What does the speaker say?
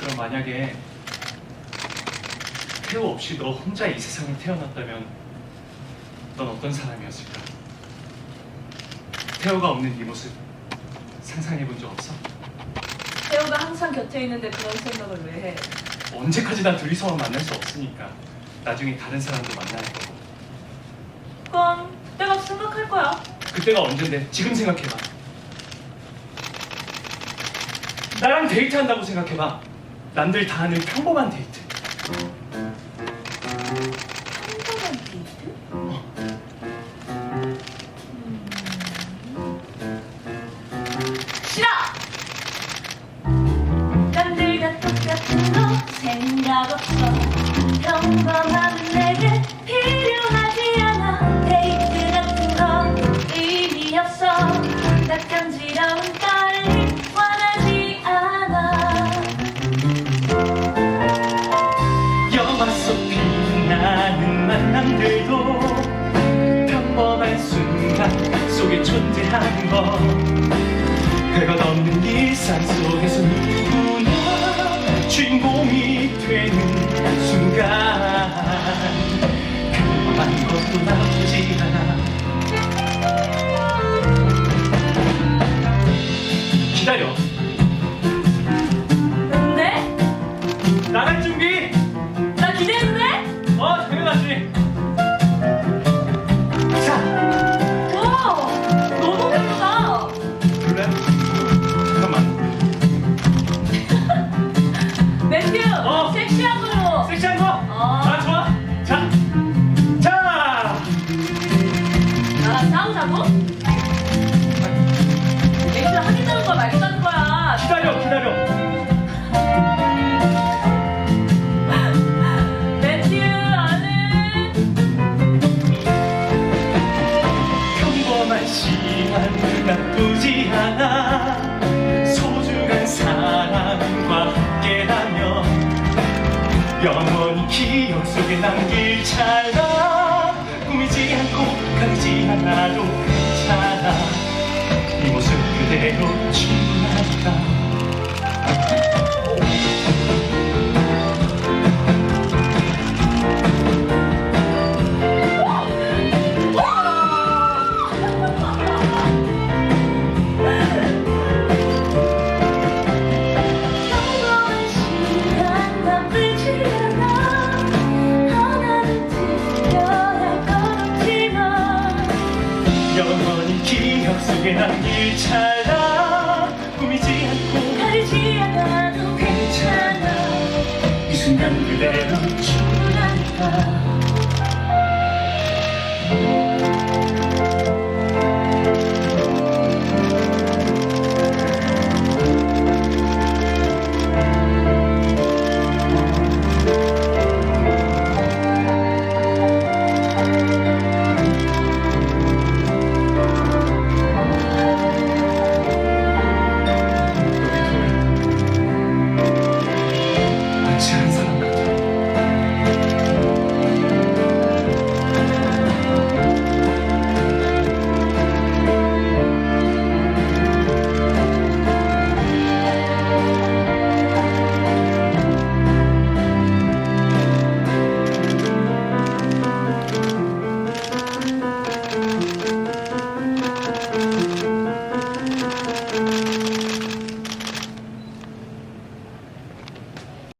그럼 만약에 태호 없이 너 혼자 이 세상에 태어났다면 넌 어떤 사람이었을까? 태호가 없는 네 모습 상상해 본 적 없어? 태호가 항상 곁에 있는데 그런 생각을 왜 해? 언제까지나 둘이서만 만날 수 없으니까 나중에 다른 사람도 만나야 거고 그건 그때가 생각할 거야. 그때가 언젠데 지금 생각해봐 나랑 데이트한다고 생각해봐 남들 다 하는 평범한 데이트 평범한 데이트? 음. 생각 없어 평범함은 내게 필요 존재하는 것 별것 없는 일상 속에서 누구나 주인공이 되는 순간. 평범한 것도 나쁘지 않아 매튜 어. 섹시한 걸로 섹시한 거? 어. 아 좋아 자 자! 나랑 싸우자고? 매튜 하겠다는 거야 말겠다는 거야 기다려 기다려 영원히 기억 속에 남길 찰나 꾸미지 않고 가리지 않아도 괜찮아. 이 모습 그대로 충분하니 영원히 기억 속에 남길 찰나 꾸미지 않고 가리지 않아도 괜찮아. 이 순간 그대로 충분하니까 마치 한 사람